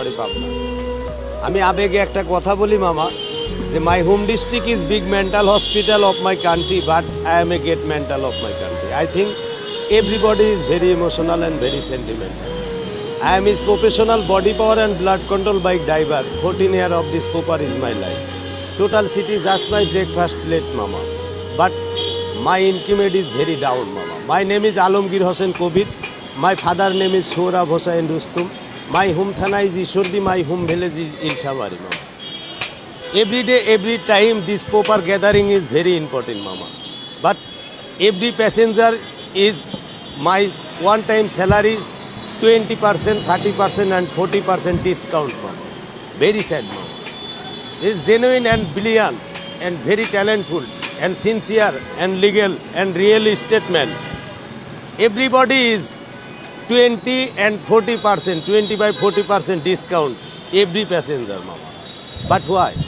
পারি পাবনা আমি আবেগে একটা কথা বলি মামা যে my home district is big mental hospital of my country but I am a gate mental of my country I think everybody is very emotional and very sentimental I am is professional body power and blood control bike driver fourteen year of this proper is my life total city just my breakfast plate মামা but my intimate is very down মামা my name is Alamgir Hossain Covid my father name is Sourav Hossain Rustum my home thana is Ishwardi, my home village is Ilshamari, Mama. Every day, every time, this proper gathering is very important, Mama. But every passenger is my one time salary is 20%, 30%, and 40% discount, Mama. Very sad, Mama. It's genuine and brilliant and very talentful and sincere and legal and real statement. Everybody is 20 and 40%, 20 by 40% discount every passenger, Mama. But why?